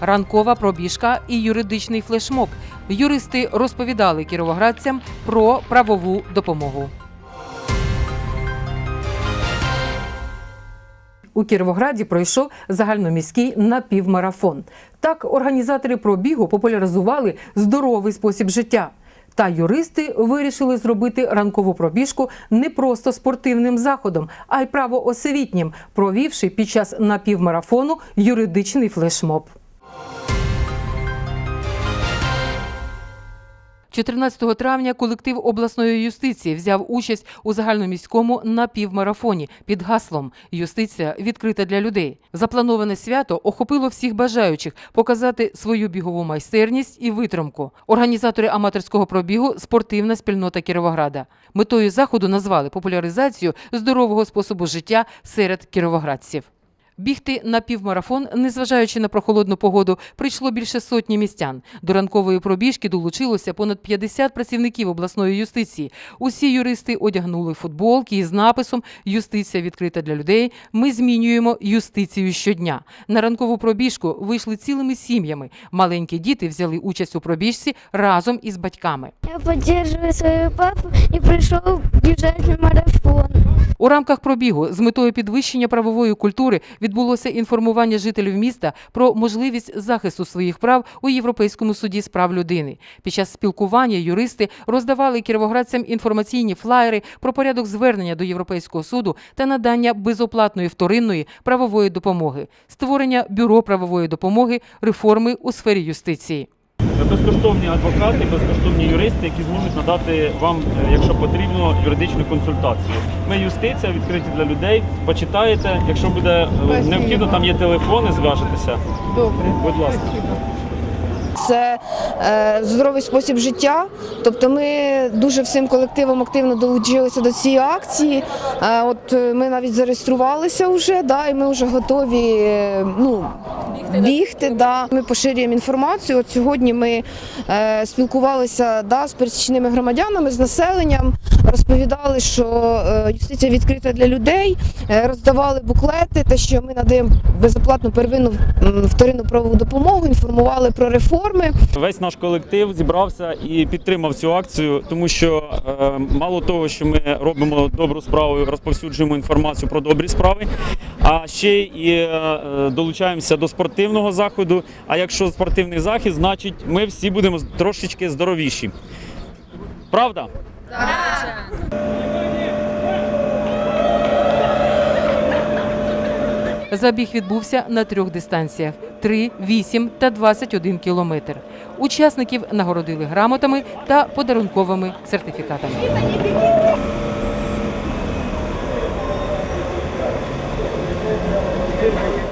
ранкова пробіжка і юридичний флешмоб. Юристи розповідали кіровоградцям про правову допомогу. У Кіровограді пройшов загальноміський напівмарафон. Так організатори пробігу популяризували здоровий спосіб життя. Та юристи вирішили зробити ранкову пробіжку не просто спортивним заходом, а й правоосвітнім, провівши під час напівмарафону юридичний флешмоб. 14 травня колектив обласної юстиції взяв участь у загальноміському напівмарафоні під гаслом Юстиція відкрита для людей. Заплановане свято охопило всіх бажаючих показати свою бігову майстерність і витримку. Організатори аматорського пробігу спортивна спільнота Кіровограда. Метою заходу назвали популяризацію здорового способу життя серед кіровоградців. Бігти на півмарафон, незважаючи на прохолодну погоду, прийшло більше сотні містян. До ранкової пробіжки долучилося понад 50 працівників обласної юстиції. Усі юристи одягнули футболки із написом Юстиція відкрита для людей. Ми змінюємо юстицію щодня. На ранкову пробіжку вийшли цілими сім'ями. Маленькі діти взяли участь у пробіжці разом із батьками. Я поддерживаю свою папу и пришел бежать на марафон. У рамках пробігу з метою підвищення правової культури відбулося інформування жителів міста про можливість захисту своїх прав у Європейському суді з прав людини. Під час спілкування юристи роздавали кіровоградцям інформаційні флаєри про порядок звернення до Європейського суду та надання безоплатної вторинної правової допомоги, створення бюро правової допомоги, реформи у сфері юстиції. Безкоштовні адвокати, безкоштовні юристи, які зможуть надати вам, е, якщо потрібно, юридичну консультацію. Ми юстиція відкриті для людей. Почитаєте, якщо буде е, необхідно, там є телефони, зв'яжетеся. Добре. Будь ласка. Це е, здоровий спосіб життя. Тобто ми дуже всім колективом активно долучилися до цієї акції. Е, от е, ми навіть зареєструвалися вже, да, і ми вже готові ну, бігти. Да. Ми поширюємо інформацію. От сьогодні ми е, спілкувалися да, з пересічними громадянами, з населенням, розповідали, що е, юстиція відкрита для людей, е, роздавали буклети, те, що ми надаємо безоплатну первинну вторинну правову допомогу, інформували про реформи. Весь наш колектив зібрався і підтримав цю акцію, тому що е, мало того, що ми робимо добру справу, розповсюджуємо інформацію про добрі справи, а ще і долучаємося до спортивного заходу. А якщо спортивний захід, значить ми всі будемо трошечки здоровіші. Правда? Забіг відбувся на трьох дистанціях: 3, 8 та 21 кілометр. Учасників нагородили грамотами та подарунковими сертифікатами. Thank